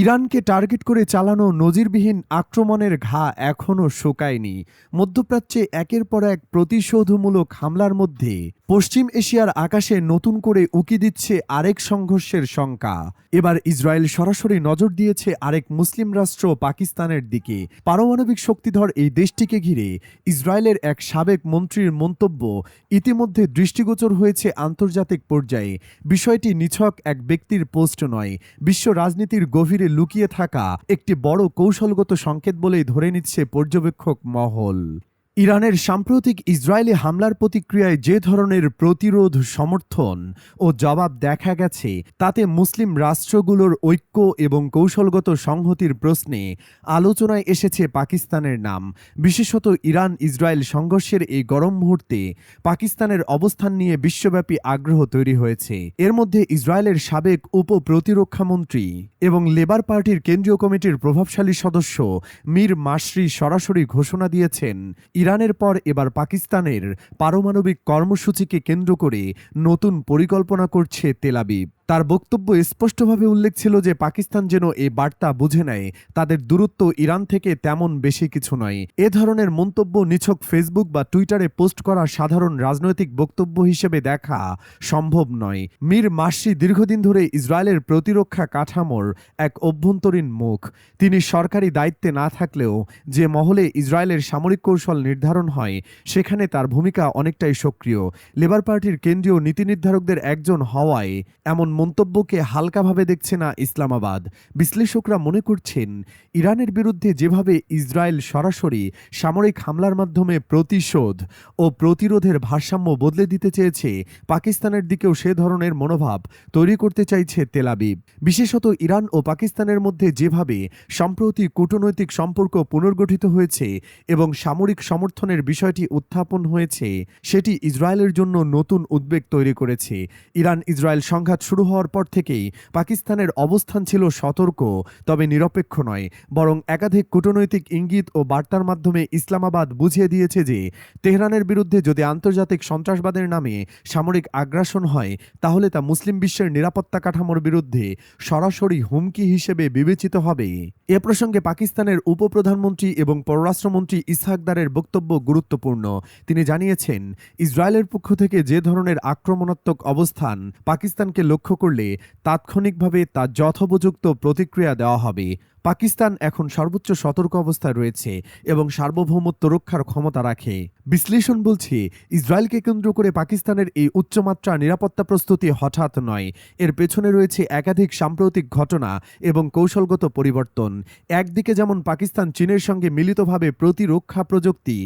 ইরানকে টার্গেট করে চালানো নজিরবিহীন আক্রমণের ঘা এখনও শোকায়নি। মধ্যপ্রাচ্যে একের পর এক প্রতিশোধমূলক হামলার মধ্যে পশ্চিম এশিয়ার আকাশে নতুন করে উকি দিচ্ছে আরেক সংঘর্ষের শঙ্কা। এবার ইসরায়েল সরাসরি নজর দিয়েছে আরেক মুসলিম রাষ্ট্র পাকিস্তানের দিকে। পারমাণবিক শক্তিধর এই দেশটিকে ঘিরে ইসরায়েলের এক সাবেক মন্ত্রীর মন্তব্য ইতিমধ্যে দৃষ্টিগোচর হয়েছে আন্তর্জাতিক পর্যায়ে। বিষয়টি নিছক এক ব্যক্তির পোস্ট নয়, বিশ্ব রাজনীতির গভীরে লুকিয়ে থাকা একটি বড় কৌশলগত সংকেত বলেই ধরে নিচ্ছে পর্যবেক্ষক মহল। ইরানের সাম্প্রতিক ইসরায়েলি হামলার প্রতিক্রিয়ায় যে ধরনের প্রতিরোধ সমর্থন ও জবাব দেখা গেছে, তাতে মুসলিম রাষ্ট্রগুলোর ঐক্য এবং কৌশলগত সংহতির প্রশ্নে আলোচনায় এসেছে পাকিস্তানের নাম। বিশেষত ইরান ইসরায়েল সংঘর্ষের এই গরম মুহূর্তে পাকিস্তানের অবস্থান নিয়ে বিশ্বব্যাপী আগ্রহ তৈরি হয়েছে। এর মধ্যে ইসরায়েলের সাবেক উপ প্রতিরক্ষামন্ত্রী এবং লেবার পার্টির কেন্দ্রীয় কমিটির প্রভাবশালী সদস্য মীর মাসরি সরাসরি ঘোষণা দিয়েছেন ইরানের পর এবার পাকিস্তানের পারমাণবিক কর্মসূচিকে কেন্দ্র করে নতুন পরিকল্পনা করছে তেলাবিব তার বক্তব্য স্পষ্টভাবে উল্লেখ ছিল যে পাকিস্তান যেন এ বার্তা বুঝে নেয়, তাদের দূরত্ব ইরান থেকে তেমন বেশি কিছু নয়। এ ধরনের মন্তব্য নিছক ফেসবুক বা টুইটারে পোস্ট করা সাধারণ রাজনৈতিক বক্তব্য হিসেবে দেখা সম্ভব নয়। মীর মাসি দীর্ঘদিন ধরে ইসরায়েলের প্রতিরক্ষা কাঠামোর এক অভ্যন্তরীণ মুখ। তিনি সরকারি দায়িত্বে না থাকলেও যে মহলে ইসরায়েলের সামরিক কৌশল নির্ধারণ হয়, সেখানে তার ভূমিকা অনেকটাই সক্রিয়। লেবার পার্টির কেন্দ্রীয় নীতি নির্ধারকদের একজন হওয়ায় এমন মন্তব্যকে হালকাভাবে দেখছে না ইসলামাবাদ। বিশ্লেষকরা মনে করছেন, ইরানের বিরুদ্ধে যেভাবে ইসরায়েল সরাসরি সামরিক হামলার মাধ্যমে প্রতিশোধ ও প্রতিরোধের ভারসাম্য বদলে দিতে চেয়েছে, পাকিস্তানের দিকেও সে ধরনের মনোভাব তৈরি করতে চাইছে তেলাবিব বিশেষত ইরান ও পাকিস্তানের মধ্যে যেভাবে সম্প্রতি কূটনৈতিক সম্পর্ক পুনর্গঠিত হয়েছে এবং সামরিক সমর্থনের বিষয়টি উত্থাপন হয়েছে, সেটি ইসরায়েলের জন্য নতুন উদ্বেগ তৈরি করেছে। ইরান ইসরায়েল সংঘাত শুরু হওয়ার পর থেকেই পাকিস্তানের অবস্থান ছিল সতর্ক, তবে নিরপেক্ষ নয়। বরং একাধিক কূটনৈতিক ইঙ্গিত ও বার্তার মাধ্যমে ইসলামাবাদ বুঝিয়ে দিয়েছে যে, তেহরানের বিরুদ্ধে যদি আন্তর্জাতিক সন্ত্রাসবাদের নামে সামরিক আগ্রাসন হয়, তাহলে তা মুসলিম বিশ্বের নিরাপত্তা কাঠামোর বিরুদ্ধে সরাসরি হুমকি হিসেবে বিবেচিত হবে। এ প্রসঙ্গে পাকিস্তানের উপপ্রধানমন্ত্রী এবং পররাষ্ট্রমন্ত্রী ইসহাকদারের বক্তব্য গুরুত্বপূর্ণ। তিনি জানিয়েছেন, ইসরায়েলের পক্ষ থেকে যে ধরনের আক্রমণাত্মক অবস্থান পাকিস্তানকে লক্ষ্য করলে তাৎক্ষণিকভাবে তার যথোপযুক্ত প্রতিক্রিয়া দেওয়া হবে। পাকিস্তান এখন সর্বোচ্চ সতর্ক অবস্থায় রয়েছে এবং সার্বভৌমত্ব রক্ষার ক্ষমতা রাখে। বিশ্লেষণ বলছে, ইসরায়েলকে কেন্দ্র করে পাকিস্তানের এই উচ্চমাত্রা নিরাপত্তা প্রস্তুতি হঠাৎ নয়। এর পেছনে রয়েছে একাধিক সাম্প্রতিক ঘটনা এবং কৌশলগত পরিবর্তন। একদিকে যেমন পাকিস্তান চীনের সঙ্গে মিলিতভাবে প্রতিরক্ষা প্রযুক্তি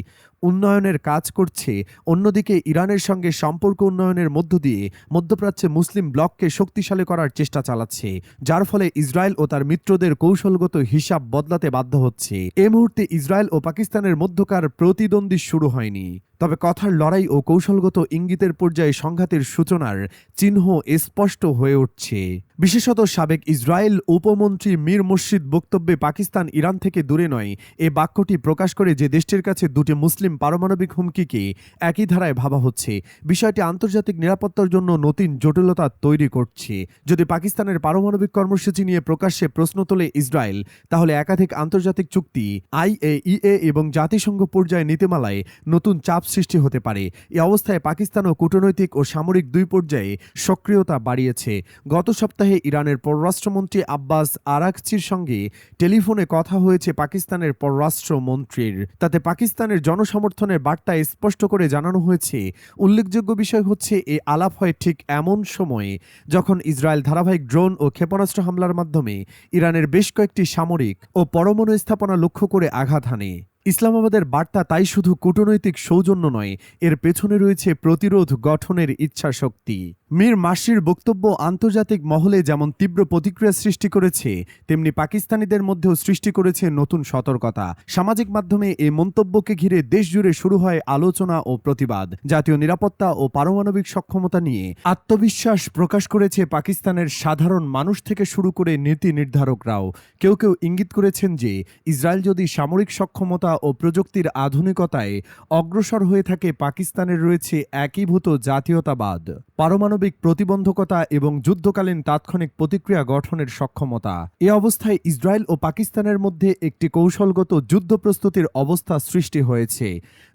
উন্নয়নের কাজ করছে, অন্যদিকে ইরানের সঙ্গে সম্পর্ক উন্নয়নের মধ্য দিয়ে মধ্যপ্রাচ্যে মুসলিম ব্লককে শক্তিশালী করার চেষ্টা চালাচ্ছে, যার ফলে ইসরায়েল ও তার মিত্রদের কৌশলগত হিসাব বদলাতে বাধ্য হচ্ছে। এ মুহূর্তে ইসরায়েল ও পাকিস্তানের মধ্যকার প্রতিদ্বন্দ্বী শুরু হয়নি। তবে কথার লড়াই ও কৌশলগত ইঙ্গিতের পর্যায়ে সংঘাতের সূচনার চিহ্ন স্পষ্ট হয়ে উঠছে। বিশেষত সাবেক ইসরায়েল উপমন্ত্রী মীর মুর্শিদ বক্তব্যে পাকিস্তান ইরান থেকে দূরে নয়। এ বাক্যটি প্রকাশ করে যে দেশটির কাছে দুটি মুসলিম পারমাণবিক হুমকিকে একই ধারায় ভাবা হচ্ছে, বিষয়টি আন্তর্জাতিক নিরাপত্তার জন্য নতুন জটিলতা তৈরি করছে। যদি পাকিস্তানের পারমাণবিক কর্মসূচি নিয়ে প্রকাশ্যে প্রশ্ন তোলে ইসরায়েল, তাহলে একাধিক আন্তর্জাতিক চুক্তি, আইএইএ এবং জাতিসংঘ পর্যায়ে নীতিমালায় নতুন চাপ সৃষ্টি হতে পারে। এ অবস্থায় পাকিস্তানও কূটনৈতিক ও সামরিক দুই পর্যায়ে সক্রিয়তা বাড়িয়েছে। গত সপ্তাহে ইরানের পররাষ্ট্রমন্ত্রী আব্বাস আরাকচির সঙ্গে টেলিফোনে কথা হয়েছে পাকিস্তানের পররাষ্ট্রমন্ত্রীর। তাতে পাকিস্তানের জনসমর্থনের বার্তা স্পষ্ট করে জানানো হয়েছে। উল্লেখযোগ্য বিষয় হচ্ছে এই আলাপ হয় ঠিক এমন সময়ে যখন ইসরায়েল ধারাবাহিক ড্রোন ও ক্ষেপণাস্ত্র হামলার মাধ্যমে ইরানের বেশ কয়েকটি সামরিক ও পরমাণু স্থাপনা লক্ষ্য করে আঘাত হানে। ইসলামাবাদের বার্তা তাই শুধু কূটনৈতিক সৌজন্য নয় এর পেছনে রয়েছে প্রতিরোধ গঠনের ইচ্ছা শক্তি মীর মাসির বক্তব্য আন্তর্জাতিক মহলে যেমন তীব্র প্রতিক্রিয়া সৃষ্টি করেছে, তেমনি পাকিস্তানিদের মধ্যেও সৃষ্টি করেছে নতুন সতর্কতা। সামাজিক মাধ্যমে এই মন্তব্যকে ঘিরে দেশ জুড়ে শুরু হয় আলোচনা ও প্রতিবাদ। জাতীয় নিরাপত্তা ও পারমাণবিক সক্ষমতা নিয়ে আত্মবিশ্বাস প্রকাশ করেছে পাকিস্তানের সাধারণ মানুষ থেকে শুরু করে নীতি নির্ধারকরাও। কেউ কেউ ইঙ্গিত করেছেন যে, ইসরায়েল যদি সামরিক সক্ষমতা ও প্রযুক্তির আধুনিকতায় অগ্রসর হয়ে থাকে, পাকিস্তানের রয়েছে একীভূত জাতীয়তাবাদ। পারমাণবিক পারমাণবিক প্রতিবন্ধকতা এবং যুদ্ধকালীন তাৎক্ষণিক প্রতিক্রিয়া গঠনের সক্ষমতা। এ অবস্থায় ইসরায়েল ও পাকিস্তানের মধ্যে একটি কৌশলগত যুদ্ধ প্রস্তুতির অবস্থা সৃষ্টি হয়েছে।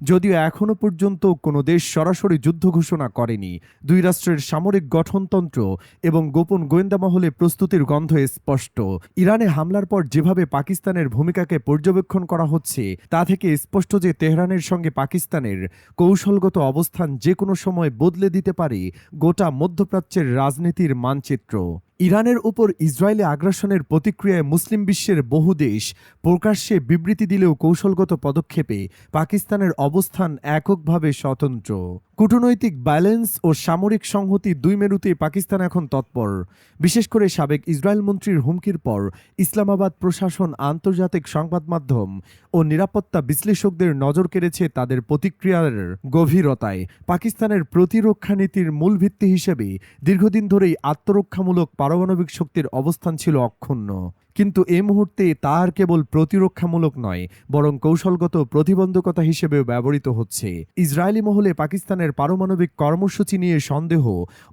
যদিও এখনও পর্যন্ত কোনো দেশ সরাসরি যুদ্ধ ঘোষণা করেনি। দুই রাষ্ট্রের সামরিক গঠনতন্ত্র এবং গোপন গোয়েন্দা মহলে প্রস্তুতির গন্ধ স্পষ্ট। ইরানে হামলার পর যেভাবে পাকিস্তানের ভূমিকাকে পর্যবেক্ষণ করা হচ্ছে, তা থেকে স্পষ্ট যে তেহরানের সঙ্গে পাকিস্তানের কৌশলগত অবস্থান যে কোনো সময় বদলে দিতে পারে, গোটা মধ্যপ্রাচ্যের রাজনীতির মানচিত্র। ইরানের উপর ইসরায়েলে আগ্রাসনের প্রতিক্রিয়ায় মুসলিম বিশ্বের বহু দেশ প্রকাশ্যে বিবৃতি দিলেও কৌশলগত পদক্ষেপে পাকিস্তানের অবস্থান এককভাবে স্বতন্ত্র। কূটনৈতিক ব্যালেন্স ও সামরিক সংহতি দুই মেরুতে পাকিস্তান এখন তৎপর। বিশেষ করে সাবেক ইসরায়েল মন্ত্রীর হুমকির পর ইসলামাবাদ প্রশাসন আন্তর্জাতিক সংবাদ মাধ্যম ও নিরাপত্তা বিশ্লেষকদের নজর কেড়েছে তাদের প্রতিক্রিয়ার গভীরতায়। পাকিস্তানের প্রতিরক্ষা নীতির মূল ভিত্তি হিসেবে দীর্ঘদিন ধরেই আত্মরক্ষামূলক পারমাণবিক শক্তির অবস্থান ছিল অক্ষুণ্ণ। কিন্তু এ মুহূর্তে তার কেবল প্রতিরক্ষামূলক নয়, বরং কৌশলগত প্রতিবন্ধকতা হিসেবেও ব্যবহৃত হচ্ছে। ইসরায়েলি মহলে পাকিস্তানের পারমাণবিক কর্মসূচি নিয়ে সন্দেহ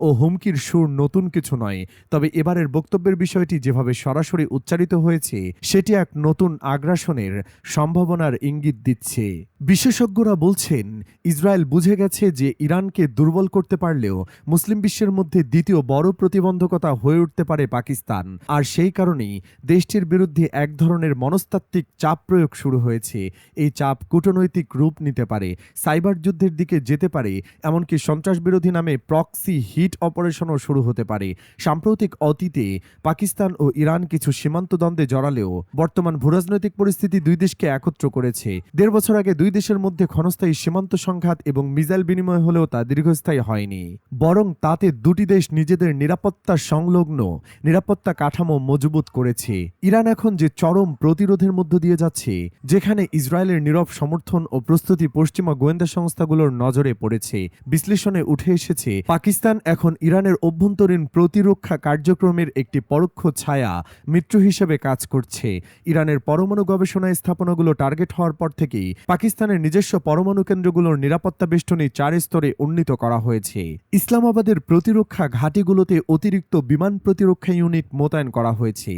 ও হুমকির সুর নতুন কিছু নয়, তবে এবারের বক্তব্যের বিষয়টি যেভাবে সরাসরি উচ্চারিত হয়েছে, সেটি এক নতুন আগ্রাসনের সম্ভাবনার ইঙ্গিত দিচ্ছে। বিশেষজ্ঞরা বলছেন, ইসরায়েল বুঝে গেছে যে ইরানকে দুর্বল করতে পারলেও মুসলিম বিশ্বের মধ্যে দ্বিতীয় বড় প্রতিবন্ধকতা হয়ে উঠতে পারে পাকিস্তান, আর সেই কারণেই দেশটির বিরুদ্ধে এক ধরনের মনস্তাত্ত্বিক চাপ প্রয়োগ শুরু হয়েছে। এই চাপ কূটনৈতিক রূপ নিতে পারে, সাইবার যুদ্ধের দিকে যেতে পারে, এমনকি সন্ত্রাস বিরোধী নামে প্রক্সি হিট অপারেশনও শুরু হতে পারে। সাম্প্রতিক অতীতে পাকিস্তান ও ইরান কিছু সীমান্ত দ্বন্দ্বে জড়ালেও বর্তমান ভূরাজনৈতিক পরিস্থিতি দুই দেশকে একত্র করেছে। দেড় বছর আগে দুই দেশের মধ্যে ক্ষণস্থায়ী সীমান্ত সংঘাত এবং মিসাইল বিনিময় হলেও তা দীর্ঘস্থায়ী হয়নি। বরং তাতে দুটি দেশ নিজেদের নিরাপত্তা সংলগ্ন নিরাপত্তা কাঠামো মজবুত করেছে। ইরান এখন যে চরম প্রতিরোধের মধ্য দিয়ে যাচ্ছে, যেখানে ইসরায়েলের নীরব সমর্থন ও প্রস্তুতি পশ্চিমা গোয়েন্দা সংস্থাগুলোর নজরে পড়েছে। বিশ্লেষণে উঠে এসেছে, পাকিস্তান এখন ইরানের অভ্যন্তরীণ প্রতিরক্ষা কার্যক্রমের একটি পরোক্ষ ছায়া, মিত্র হিসেবে কাজ করছে। ইরানের পরমাণু গবেষণা স্থাপনাগুলো টার্গেট হওয়ার পর থেকেই পাকিস্তানের নিজস্ব পরমাণু কেন্দ্রগুলোর নিরাপত্তা বেষ্টনী চার স্তরে উন্নীত করা হয়েছে। ইসলামাবাদের প্রতিরক্ষা ঘাঁটিগুলোতে অতিরিক্ত বিমান প্রতিরক্ষা ইউনিট মোতায়েন করা হয়েছে।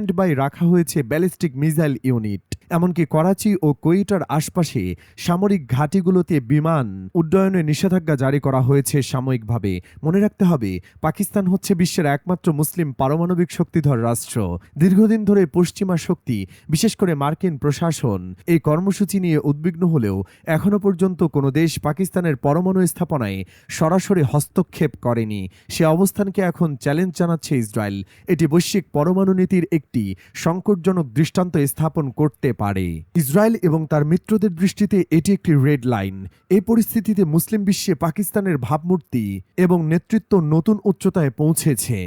স্ট্যান্ড বাই রাখা হয়েছে ব্যালিস্টিক মিসাইল ইউনিট। এমনকি করাচি ও কোয়েটার আশপাশে সামরিক ঘাঁটিগুলোতে বিমান উড্ডয়নে নিষেধাজ্ঞা জারি করা হয়েছে সাময়িকভাবে। মনে রাখতে হবে, পাকিস্তান হচ্ছে বিশ্বের একমাত্র মুসলিম পারমাণবিক শক্তিধর রাষ্ট্র। দীর্ঘদিন ধরে পশ্চিমা শক্তি, বিশেষ করে মার্কিন প্রশাসন, এই কর্মসূচি নিয়ে উদ্বিগ্ন হলেও এখনও পর্যন্ত কোনো দেশ পাকিস্তানের পরমাণু স্থাপনায় সরাসরি হস্তক্ষেপ করেনি। সে অবস্থানকে এখন চ্যালেঞ্জ জানাচ্ছে ইসরায়েল। এটি বৈশ্বিক পরমাণু নীতির একটি সংকটজনক দৃষ্টান্ত স্থাপন করতে পারে। ইসরায়েল এবং তার মিত্রদের দৃষ্টিতে এটি একটি রেড লাইন। এই পরিস্থিতিতে মুসলিম বিশ্বে পাকিস্তানের ভাবমূর্তি এবং নেতৃত্ব নতুন উচ্চতায় পৌঁছেছে।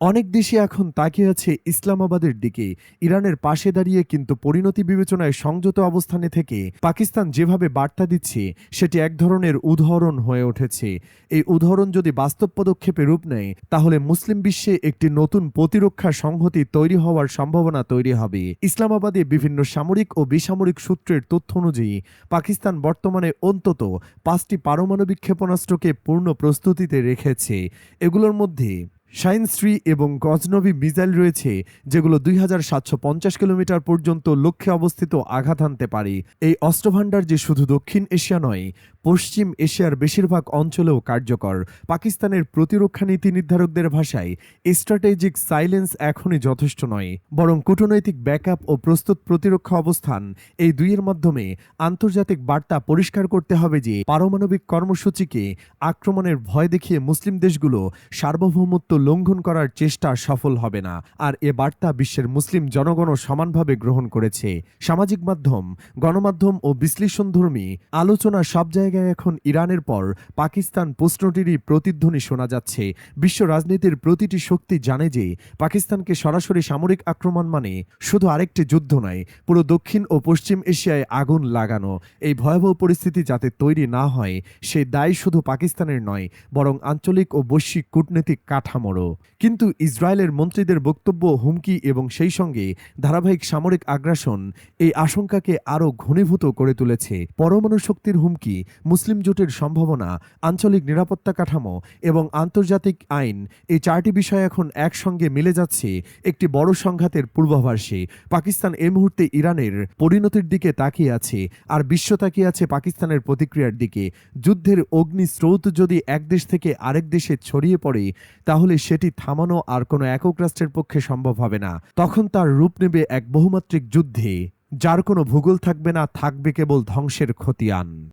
অনেক দেশই এখন তাকিয়ে আছে ইসলামাবাদের দিকে। ইরানের পাশে দাঁড়িয়ে কিন্তু পরিণতি বিবেচনায় সংযত অবস্থানে থেকে পাকিস্তান যেভাবে বার্তা দিচ্ছে, সেটি এক ধরনের উদাহরণ হয়ে উঠেছে। এই উদাহরণ যদি বাস্তব পদক্ষেপে রূপ নেয়, তাহলে মুসলিম বিশ্বে একটি নতুন প্রতিরক্ষা সংহতি তৈরি হওয়ার সম্ভাবনা তৈরি হবে। ইসলামাবাদে বিভিন্ন সামরিক ও বেসামরিক সূত্রের তথ্য অনুযায়ী, পাকিস্তান বর্তমানে অন্তত পাঁচটি পারমাণবিক ক্ষেপণাস্ত্রকে পূর্ণ প্রস্তুতিতে রেখেছে। এগুলোর মধ্যে শাইনশ্রী এবং গজনবী মিসাইল রয়েছে, যেগুলো দুই হাজার সাতশো পঞ্চাশ কিলোমিটার পর্যন্ত লক্ষ্যে অবস্থিত আঘাত হানতে পারে। এই অস্ত্রভাণ্ডার যে শুধু দক্ষিণ এশিয়া নয় পশ্চিম এশিয়ার বেশিরভাগ অঞ্চলেও কার্যকর। পাকিস্তানের প্রতিরক্ষা নীতি নির্ধারকদের ভাষায়, স্ট্র্যাটেজিক সাইলেন্স এখনই যথেষ্ট নয়। বরং কূটনৈতিক ব্যাকআপ ও প্রস্তুত প্রতিরক্ষা অবস্থান, এই দুইয়ের মাধ্যমে আন্তর্জাতিক বার্তা পরিষ্কার করতে হবে যে, পারমাণবিক কর্মসূচিকে আক্রমণের ভয় দেখিয়ে মুসলিম দেশগুলো সার্বভৌমত্ব লঙ্ঘন করার চেষ্টা সফল হবে না। আর এ বার্তা বিশ্বের মুসলিম জনগণও সমানভাবে গ্রহণ করেছে। সামাজিক মাধ্যম, গণমাধ্যম ও বিশ্লেষণধর্মী আলোচনা সব জায়গায় এখন ইরানের পর পাকিস্তান প্রশ্নটিরই প্রতিধ্বনি শোনা যাচ্ছে। বিশ্ব রাজনীতির প্রতিটি শক্তি জানে যে পাকিস্তানকে সরাসরি সামরিক আক্রমণ মানে শুধু আরেকটি যুদ্ধ নয়, পুরো দক্ষিণ ও পশ্চিম এশিয়ায় আগুন লাগানো। এই ভয়াবহ পরিস্থিতি যাতে তৈরি না হয়, সে দায় শুধু পাকিস্তানের নয়, বরং আঞ্চলিক ও বৈশ্বিক কূটনৈতিক কাঠামোরও। কিন্তু ইসরায়েলের মন্ত্রীদের বক্তব্য, হুমকি এবং সেই সঙ্গে ধারাবাহিক সামরিক আগ্রাসন এই আশঙ্কাকে আরও ঘনীভূত করে তুলেছে। পরমাণু শক্তির হুমকি মুসলিম জোটের সম্ভাবনা, আঞ্চলিক নিরাপত্তা কাঠামো এবং আন্তর্জাতিক আইন এই চারটি বিষয় এখন একসঙ্গে মিলে যাচ্ছে একটি বড় সংঘাতের পূর্বাভাসে। পাকিস্তান এই মুহূর্তে ইরানের পরিণতির দিকে তাকিয়ে আছে আর বিশ্ব তাকিয়ে আছে পাকিস্তানের প্রতিক্রিয়ার দিকে। যুদ্ধের অগ্নি স্রোত যদি এক দেশ থেকে আরেক দেশে ছড়িয়ে পড়ে, তাহলে সেটি থামানো আর কোনো একক রাষ্ট্রের পক্ষে সম্ভব হবে না। তখন তার রূপ নেবে এক বহুমাত্রিক যুদ্ধে, যার কোনো ভূগোল থাকবে না, থাকবে কেবল ধ্বংসের খতিয়ান।